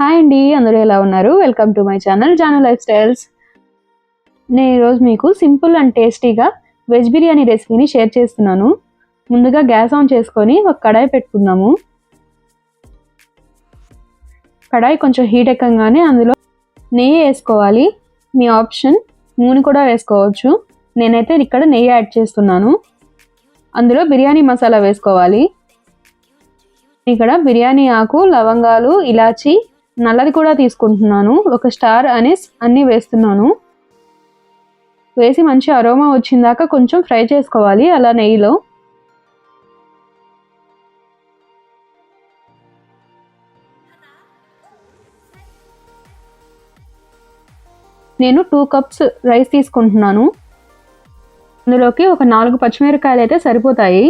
Hi అండి అందరూ ఎలా ఉన్నారు? Welcome to my channel Janu life styles నేను ఈరోజు మీకు సింపుల్ అండ్ టేస్టీగా వెజ్ బిర్యానీ రెసిపీని షేర్ చేస్తున్నాను. ముందుగా గ్యాస్ ఆన్ చేసుకొని ఒక కడాయి పెట్టుకుందాము. కడాయి కొంచెం హీట్ ఎక్కగానే అందులో నెయ్యి వేసుకోవాలి. మీ ఆప్షన్ నూనె కూడా వేసుకోవచ్చు. నేనైతే ఇక్కడ నెయ్యి యాడ్ చేస్తున్నాను. అందులో బిర్యానీ మసాలా వేసుకోవాలి. ఇక్కడ బిర్యానీ ఆకు లవంగాలు ఇలాచి నల్లది కూడా తీసుకుంటున్నాను. ఒక స్టార్ అనేస్ అన్నీ వేస్తున్నాను. వేసి మంచి అరోమా వచ్చిందాక కొంచెం ఫ్రై చేసుకోవాలి అలా నెయ్యిలో. నేను టూ కప్స్ రైస్ తీసుకుంటున్నాను. అందులోకి ఒక నాలుగు పచ్చిమిరకాయలు అయితే సరిపోతాయి.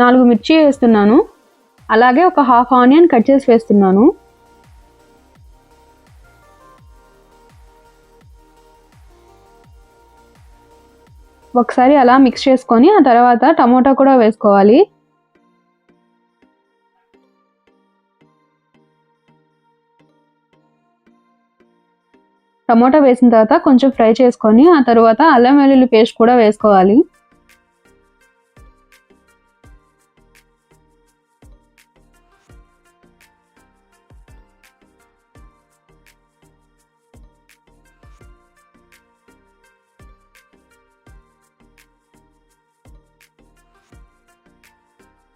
నాలుగు మిర్చి వేస్తున్నాను. అలాగే ఒక హాఫ్ ఆనియన్ కట్ చేసి వేస్తున్నాను. ఒకసారి అలా మిక్స్ చేసుకొని ఆ తర్వాత టమోటా కూడా వేసుకోవాలి. టమోటా వేసిన తర్వాత కొంచెం ఫ్రై చేసుకొని ఆ తర్వాత అల్లం వెల్లుల్లి పేస్ట్ కూడా వేసుకోవాలి.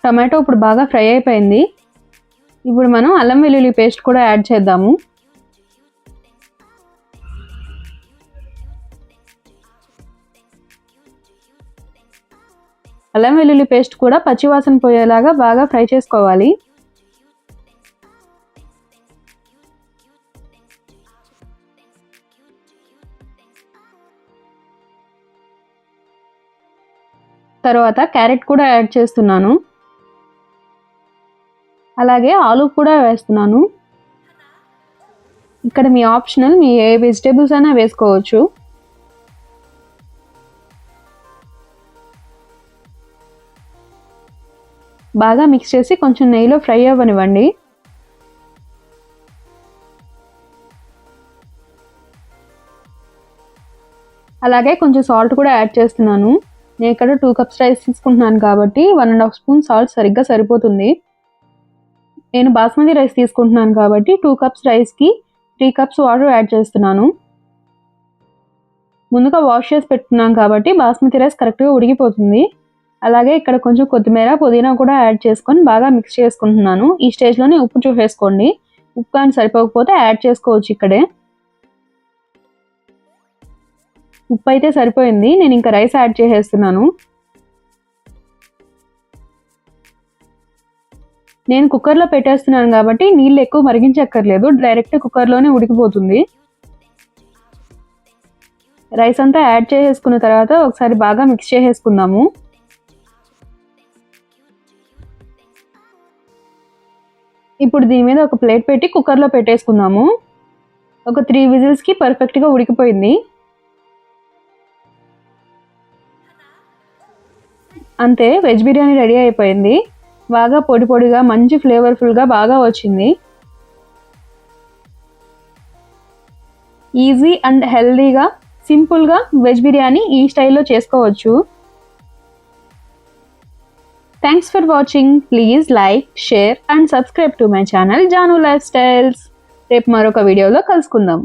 టమాటో ఇప్పుడు బాగా ఫ్రై అయిపోయింది. ఇప్పుడు మనం అల్లం వెల్లుల్లి పేస్ట్ కూడా యాడ్ చేద్దాము. అల్లం వెల్లుల్లి పేస్ట్ కూడా పచ్చివాసన పోయేలాగా బాగా ఫ్రై చేసుకోవాలి. తర్వాత క్యారెట్ కూడా యాడ్ చేస్తున్నాను. అలాగే ఆలు కూడా వేస్తున్నాను. ఇక్కడ మీ ఆప్షనల్ మీ ఏ వెజిటేబుల్స్ అయినా వేసుకోవచ్చు. బాగా మిక్స్ చేసి కొంచెం నెయ్యిలో ఫ్రై అవ్వనివ్వండి. అలాగే కొంచెం సాల్ట్ కూడా యాడ్ చేస్తున్నాను. నేను ఇక్కడ టూ కప్స్ రైస్ తీసుకుంటున్నాను కాబట్టి one and half spoon salt సరిగ్గా సరిపోతుంది. నేను బాస్మతి రైస్ తీసుకుంటున్నాను కాబట్టి టూ కప్స్ రైస్కి త్రీ కప్స్ వాటర్ యాడ్ చేస్తున్నాను. ముందుగా వాష్ చేసి పెట్టుకున్నాం కాబట్టి బాస్మతి రైస్ కరెక్ట్గా ఉడికిపోతుంది. అలాగే ఇక్కడ కొంచెం కొత్తిమీర పుదీనా కూడా యాడ్ చేసుకొని బాగా మిక్స్ చేసుకుంటున్నాను. ఈ స్టేజ్లోనే ఉప్పు చూసేసుకోండి. ఉప్పు కానీ సరిపోకపోతే యాడ్ చేసుకోవచ్చు ఇక్కడే. ఉప్పు అయితే సరిపోయింది. నేను ఇంకా రైస్ యాడ్ చేసేస్తున్నాను. నేను కుక్కర్లో పెట్టేస్తున్నాను కాబట్టి నీళ్ళు ఎక్కువ మరిగించక్కర్లేదు. డైరెక్ట్ కుక్కర్లోనే ఉడికిపోతుంది. రైస్ అంతా యాడ్ చేసేసుకున్న తర్వాత ఒకసారి బాగా మిక్స్ చేసేసుకుందాము. ఇప్పుడు దీని మీద ఒక ప్లేట్ పెట్టి కుక్కర్లో పెట్టేసుకుందాము. ఒక త్రీ విజిల్స్కి పర్ఫెక్ట్గా ఉడికిపోయింది. అంతే వెజ్ బిర్యానీ రెడీ అయిపోయింది. బాగా పొడి పొడిగా మంచి ఫ్లేవర్ఫుల్గా బాగా వచ్చింది. ఈజీ అండ్ హెల్దీగా సింపుల్గా వెజ్ బిర్యానీ ఈ స్టైల్లో చేసుకోవచ్చు. Thanks for watching please like share and subscribe to my channel Janu life styles రేపు మరొక వీడియోలో కలుసుకుందాం.